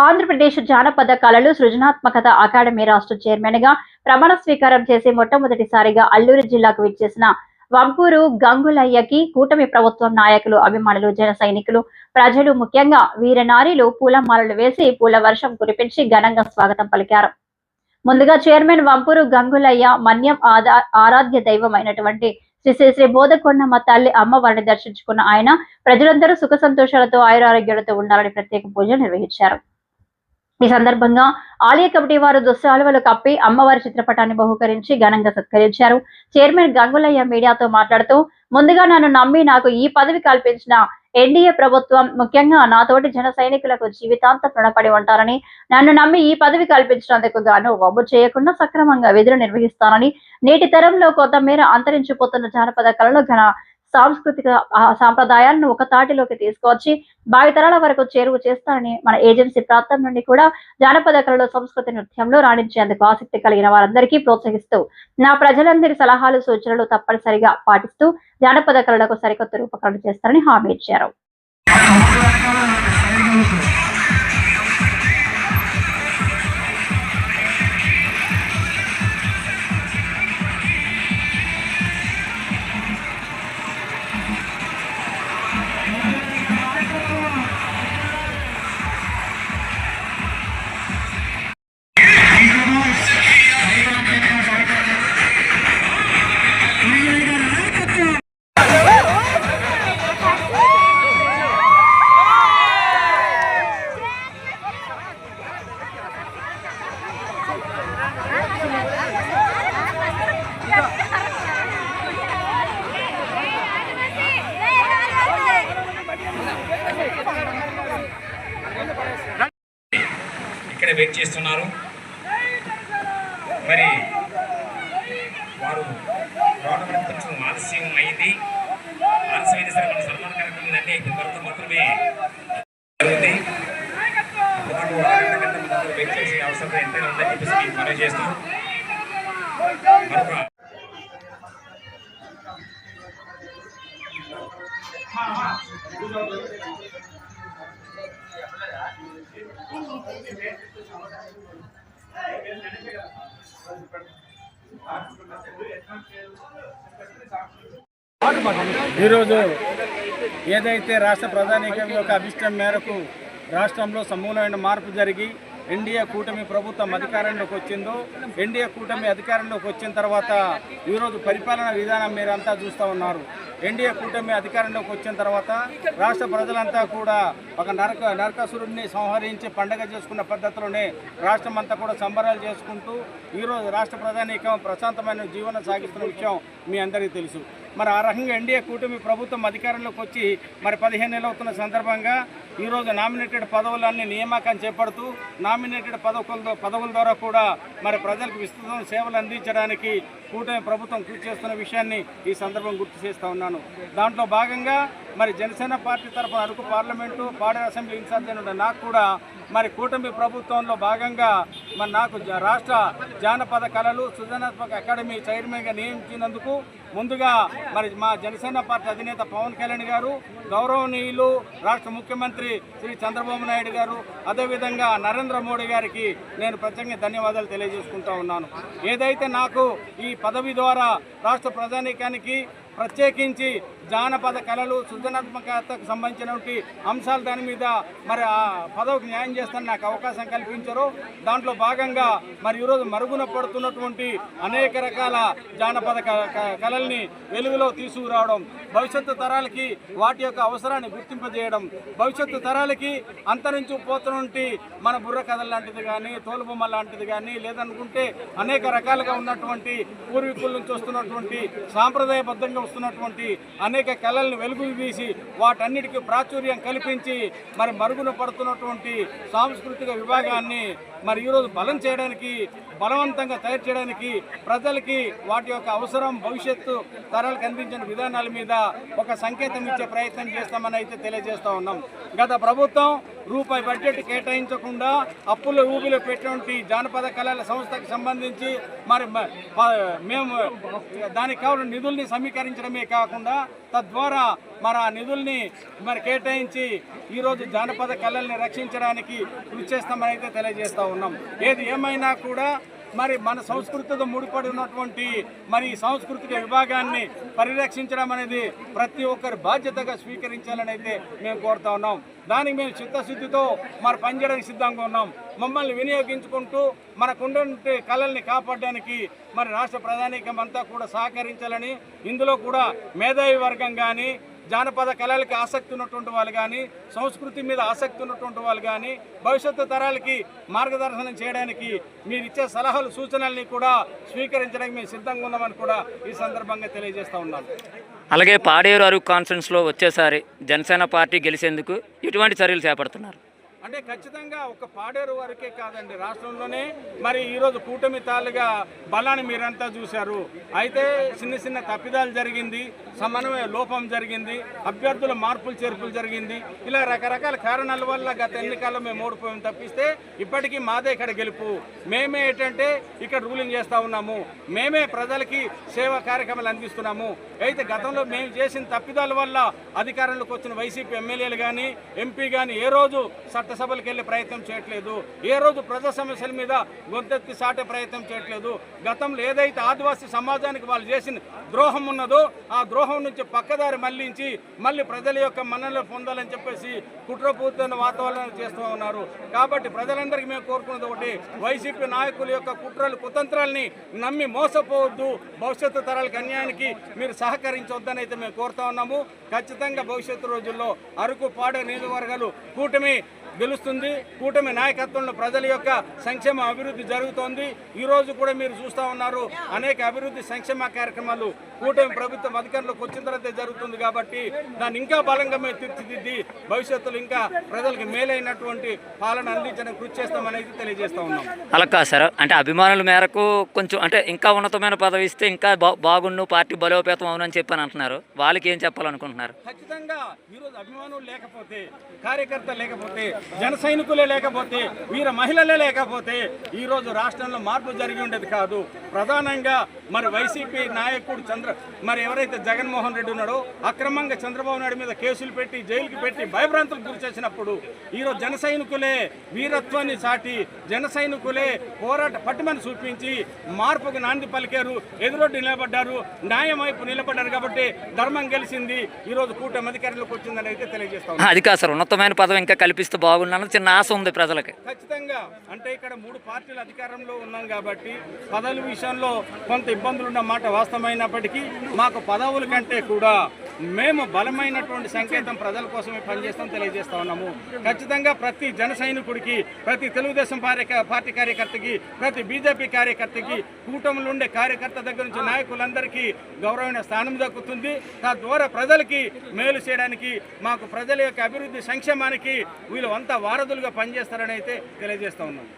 ఆంధ్రప్రదేశ్ జానపద కళలు సృజనాత్మకత అకాడమీ రాష్ట్ర చైర్మన్గా ప్రమాణ స్వీకారం చేసి మొట్టమొదటిసారిగా అల్లూరు జిల్లాకు విచ్చేసిన వంపూరు గంగులయ్యకి కూటమి ప్రభుత్వం నాయకులు అభిమానులు జన సైనికులు ప్రజలు ముఖ్యంగా వీరనారీలు పూలమాలలు వేసి పూల వర్షం కురిపించి ఘనంగా స్వాగతం పలికారు. ముందుగా చైర్మన్ వంపూరు గంగులయ్య మన్యం ఆదా- ఆరాధ్య దైవమైనటువంటి శ్రీ శ్రీ శ్రీ బోధకొండమ్మ తల్లి అమ్మవారిని దర్శించుకున్న ఆయన ప్రజలందరూ సుఖ సంతోషాలతో ఆయురారోగ్యాలతో ఉండాలని ప్రత్యేక పూజలు నిర్వహించారు. ఈ సందర్భంగా ఆలయ కమిటీ వారు దుస్సాలువలు కప్పి అమ్మవారి చిత్రపటాన్ని బహుకరించి ఘనంగా సత్కరించారు. చైర్మన్ గంగులయ్య మీడియాతో మాట్లాడుతూ ముందుగా నన్ను నమ్మి నాకు ఈ పదవి కల్పించిన ఎన్డీఏ ప్రభుత్వం ముఖ్యంగా నాతోటి జన సైనికులకు జీవితాంతం రుణపడి ఉంటారని నన్ను నమ్మి ఈ పదవి కల్పించినందుకు గాను వబ్బు చేయకుండా సక్రమంగా విధులు నిర్వహిస్తానని నేటి తరంలో కొంతమేర అంతరించిపోతున్న జానపద కళలు ఘన సాంస్కృతిక సాంప్రదాయాలను ఒక తాటిలోకి తీసుకువచ్చి భావితరాల వరకు చేరువ చేస్తారని మన ఏజెన్సీ ప్రాంతం నుండి కూడా జానపద కళలు సంస్కృతి నృత్యంలో రాణించేందుకు ఆసక్తి కలిగిన వారందరికీ ప్రోత్సహిస్తూ నా ప్రజలందరి సలహాలు సూచనలు తప్పనిసరిగా పాటిస్తూ జానపద కళలకు సరికొత్త రూపకరణ చేస్తారని హామీ ఇచ్చారు. వెయిట్ చేస్తున్నారు. మరి వారు రావడం కొంచెం ఆలస్యం అయింది. ఆలస్యం అయితే సరే మన సన్మాన కార్యక్రమం అంటే అయిపోయిన వరకు మాత్రమే జరుగుతుంది వెయిట్ చేసే అవసరం ఎంతైనా ఉందని చెప్పేసి మీకు మనవి చేస్తూ మరొక ఈరోజు ఏదైతే రాష్ట్ర ప్రధానికం యొక్క అభిష్టం మేరకు రాష్ట్రంలో సమూలమైన మార్పు జరిగి ఎన్డీఏ కూటమి ప్రభుత్వం అధికారంలోకి వచ్చిందో ఎన్డీఏ కూటమి అధికారంలోకి వచ్చిన తర్వాత ఈరోజు పరిపాలన విధానం మీరంతా చూస్తూ ఉన్నారు. ఎన్డీఏ కూటమి అధికారంలోకి వచ్చిన తర్వాత రాష్ట్ర ప్రజలంతా కూడా ఒక నరక నరకాసురుడిని సంహరించి పండగ చేసుకున్న పద్ధతిలోనే రాష్ట్రం అంతా కూడా సంబరాలు చేసుకుంటూ ఈరోజు రాష్ట్ర ప్రధానికం ప్రశాంతమైన జీవనం సాగిస్తున్న విషయం మీ అందరికీ తెలుసు. మరి ఆ రకంగా ఎన్డీఏ కూటమి ప్రభుత్వం అధికారంలోకి వచ్చి మరి పదిహేను నెలలు అవుతున్న సందర్భంగా ఈరోజు నామినేటెడ్ పదవులన్నీ నియామకం చేపడుతూ నామినేటెడ్ పదవుల పదవుల ద్వారా కూడా మరి ప్రజలకు విస్తృతం సేవలు అందించడానికి కూటమి ప్రభుత్వం కృషి చేస్తున్న విషయాన్ని ఈ సందర్భం గుర్తు చేస్తూ ఉన్నాను. దాంట్లో భాగంగా మరి జనసేన పార్టీ తరఫున అరకు పార్లమెంటు పాడే అసెంబ్లీ ఇన్ఛార్జ్ అయిన నాకు కూడా మరి కూటమి ప్రభుత్వంలో భాగంగా మరి నాకు రాష్ట్ర జానపద కళలు సృజనాత్మక అకాడమీ చైర్మన్గా నియమించినందుకు ముందుగా మరి మా జనసేన పార్టీ అధినేత పవన్ కళ్యాణ్ గారు గౌరవనీయులు రాష్ట్ర ముఖ్యమంత్రి శ్రీ చంద్రబాబు నాయుడు గారు అదేవిధంగా నరేంద్ర మోడీ గారికి నేను ప్రత్యేకంగా ధన్యవాదాలు తెలియజేసుకుంటా ఉన్నాను. ఏదైతే నాకు ఈ పదవి ద్వారా రాష్ట్ర ప్రజానీకానికి ప్రత్యేకించి జానపద కళలు సృజనాత్మకతకు సంబంధించినటువంటి అంశాలు దాని మీద మరి ఆ పదవికి న్యాయం చేస్తాను నాకు అవకాశం కల్పించారు. దాంట్లో భాగంగా మరి ఈరోజు మరుగున పడుతున్నటువంటి అనేక రకాల జానపద క- క- కళల్ని వెలుగులో తీసుకురావడం భవిష్యత్తు తరాలకి వాటి యొక్క అవసరాన్ని గుర్తింపజేయడం భవిష్యత్తు తరాలకి అంతరించిపోతున్నటువంటి మన బుర్ర కథ లాంటిది కానీ తోలుబొమ్మ లాంటిది కానీ లేదనుకుంటే అనేక రకాలుగా ఉన్నటువంటి పూర్వీకుల నుంచి వస్తున్నటువంటి సాంప్రదాయబద్ధంగా వస్తున్నటువంటి అనేక కళలను వెలుగు తీసి వాటన్నిటికీ ప్రాచుర్యం కల్పించి మరి మరుగున పడుతున్నటువంటి సాంస్కృతిక విభాగాన్ని మరి ఈరోజు బలం చేయడానికి బలవంతంగా తయారు చేయడానికి ప్రజలకి వాటి యొక్క అవసరం భవిష్యత్తు తరాలకు అందించిన విధానాల మీద ఒక సంకేతం ఇచ్చే ప్రయత్నం చేస్తామని అయితే తెలియజేస్తూ ఉన్నాం. గత ప్రభుత్వం రూపాయి బడ్జెట్ కేటాయించకుండా అప్పుల ఊబిలో పెట్టినటువంటి జానపద కళల సంస్థకు సంబంధించి మరి మేము దానికి కావాలని నిధుల్ని సమీకరించడమే కాకుండా తద్వారా మరి ఆ నిధుల్ని మరి కేటాయించి ఈరోజు జానపద కళల్ని రక్షించడానికి కృషి చేస్తామని అయితే తెలియజేస్తూ ఉన్నాం. ఏది ఏమైనా కూడా మరి మన సంస్కృతితో ముడిపడి ఉన్నటువంటి మరి ఈ సాంస్కృతిక విభాగాన్ని పరిరక్షించడం అనేది ప్రతి ఒక్కరి బాధ్యతగా స్వీకరించాలని అయితే మేము కోరుతా ఉన్నాం. దానికి మేము చిత్తశుద్ధితో మరి పనిచేయడానికి సిద్ధంగా ఉన్నాం. మమ్మల్ని వినియోగించుకుంటూ మనకుండే కళల్ని కాపాడడానికి మరి రాష్ట్ర ప్రధానికం అంతా కూడా సహకరించాలని ఇందులో కూడా మేధావి వర్గం కానీ జానపద కళలకి ఆసక్తి ఉన్నటువంటి వాళ్ళు కానీ సంస్కృతి మీద ఆసక్తి ఉన్నటువంటి వాళ్ళు కానీ భవిష్యత్తు తరాలకి మార్గదర్శనం చేయడానికి మీరు ఇచ్చే సలహాలు సూచనల్ని కూడా స్వీకరించడానికి మేము సిద్ధంగా ఉన్నామని కూడా ఈ సందర్భంగా తెలియజేస్తూ ఉన్నాను అలాగే పాడేరు అరుగు కాన్ఫరెన్స్లో వచ్చేసారి జనసేన పార్టీ గెలిచేందుకు ఎటువంటి చర్యలు చేపడుతున్నారు? అంటే ఖచ్చితంగా ఒక పాడేరు వరకే కాదండి రాష్ట్రంలోనే. మరి ఈరోజు కూటమి తాలుగా బలాన్ని మీరంతా చూశారు. అయితే చిన్న చిన్న తప్పిదాలు జరిగింది సమన్వయ లోపం జరిగింది అభ్యర్థుల మార్పులు చేర్పులు జరిగింది. ఇలా రకరకాల కారణాల వల్ల గత ఎన్నికల్లో మేము ఓడిపోయాం తప్పిస్తే ఇప్పటికీ మాదే ఇక్కడ గెలుపు. మేమే ఏంటంటే ఇక్కడ రూలింగ్ చేస్తూ ఉన్నాము. మేమే ప్రజలకి సేవా కార్యక్రమాలు అందిస్తున్నాము. అయితే గతంలో మేము చేసిన తప్పిదాల వల్ల అధికారంలోకి వచ్చిన వైసీపీ ఎమ్మెల్యేలు కానీ ఎంపీ కానీ ఏ రోజు చట్టసభలకు వెళ్ళే ప్రయత్నం చేయట్లేదు. ఏ రోజు ప్రజా సమస్యల మీద గొంతెత్తి సాటే ప్రయత్నం చేయట్లేదు. గతంలో ఏదైతే ఆదివాసీ సమాజానికి వాళ్ళు చేసిన ద్రోహం ఉన్నదో ఆ ద్రోహం నుంచి పక్కదారి మళ్ళించి మళ్ళీ ప్రజల యొక్క మన్నలు పొందాలని చెప్పేసి కుట్రపూర్తైన వాతావరణం చేస్తూ ఉన్నారు. కాబట్టి ప్రజలందరికీ మేము కోరుకున్నది ఒకటి వైసీపీ నాయకుల యొక్క కుట్రలు కుతంత్రాలని నమ్మి మోసపోవద్దు. భవిష్యత్తు తరాలకు అన్యాయానికి మీరు సహకరించవద్దని అయితే మేము కోరుతా ఉన్నాము. ఖచ్చితంగా భవిష్యత్తు రోజుల్లో అరకు పాడే నియోజకవర్గాలు కూటమి గెలుస్తుంది. కూటమి నాయకత్వంలో ప్రజల యొక్క సంక్షేమ అభివృద్ధి జరుగుతోంది. ఈ రోజు కూడా మీరు చూస్తూ ఉన్నారు అనేక అభివృద్ధి సంక్షేమ కార్యక్రమాలు కూటమి ప్రభుత్వం అధికారంలోకి వచ్చిన తర్వాత జరుగుతుంది కాబట్టి దాన్ని ఇంకా బలంగా మేము తీర్చిదిద్ది భవిష్యత్తులో ఇంకా ప్రజలకు మేలైనటువంటి పాలన అందించడానికి కృషి చేస్తామని అయితే తెలియజేస్తా ఉన్నాం. అలా కాదు సార్ అంటే అభిమానుల మేరకు కొంచెం అంటే ఇంకా ఉన్నతమైన పదవి ఇస్తే ఇంకా బాగుండు పార్టీ బలోపేతం అవునని చెప్పని అంటున్నారు. వాళ్ళకి ఏం చెప్పాలనుకుంటున్నారు? ఖచ్చితంగా ఈరోజు అభిమానులు లేకపోతే కార్యకర్త లేకపోతే జన సైనికులే లేకపోతే వీర మహిళలే లేకపోతే ఈరోజు రాష్ట్రంలో మార్పు జరిగి ఉండేది కాదు. ప్రధానంగా మరి వైసీపీ నాయకుడు చంద్ర మరి ఎవరైతే జగన్మోహన్ రెడ్డి ఉన్నాడో అక్రమంగా చంద్రబాబు నాయుడు మీద కేసులు పెట్టి జైలుకి పెట్టి భయభ్రాంతులకు గురి చేసినప్పుడు ఈరోజు జన సైనికులే వీరత్వాన్ని చాటి జన సైనికులే పోరాట పట్టుమని చూపించి మార్పుకు నాంది పలికారు ఎదురొడ్డి నిలబడ్డారు న్యాయం వైపు నిలబడ్డారు కాబట్టి ధర్మం గెలిచింది. ఈ రోజు కూటమి అధికారంలోకి వచ్చిందని అయితే తెలియజేస్తా. అది కాదు సార్ ఉన్నతమైన పదవి ఇంకా కల్పిస్తే బాగుండన్న చిన్న ఆశ ఉంది ప్రజలకి. ఖచ్చితంగా. అంటే ఇక్కడ మూడు పార్టీలు అధికారంలో ఉన్నాం కాబట్టి పదవుల విషయంలో కొంత ఇబ్బందులున్న మాట వాస్తవమైనప్పటికీ మాకు పదవుల కంటే కూడా మేము బలమైనటువంటి సంకేతం ప్రజల కోసమే పనిచేస్తాం తెలియజేస్తా ఉన్నాము. ఖచ్చితంగా ప్రతి జన సైనికుడికి ప్రతి తెలుగుదేశం పార్టీ పార్టీ కార్యకర్తకి ప్రతి బీజేపీ కార్యకర్తకి కూటమిలో ఉండే కార్యకర్త దగ్గర నుంచి నాయకులందరికీ గౌరవమైన స్థానం దక్కుతుంది. తద్వారా ప్రజలకి మేలు చేయడానికి మాకు ప్రజల యొక్క అభివృద్ధి సంక్షేమానికి వీళ్ళు అంతా వారధులుగా పనిచేస్తారని అయితే తెలియజేస్తా ఉన్నాము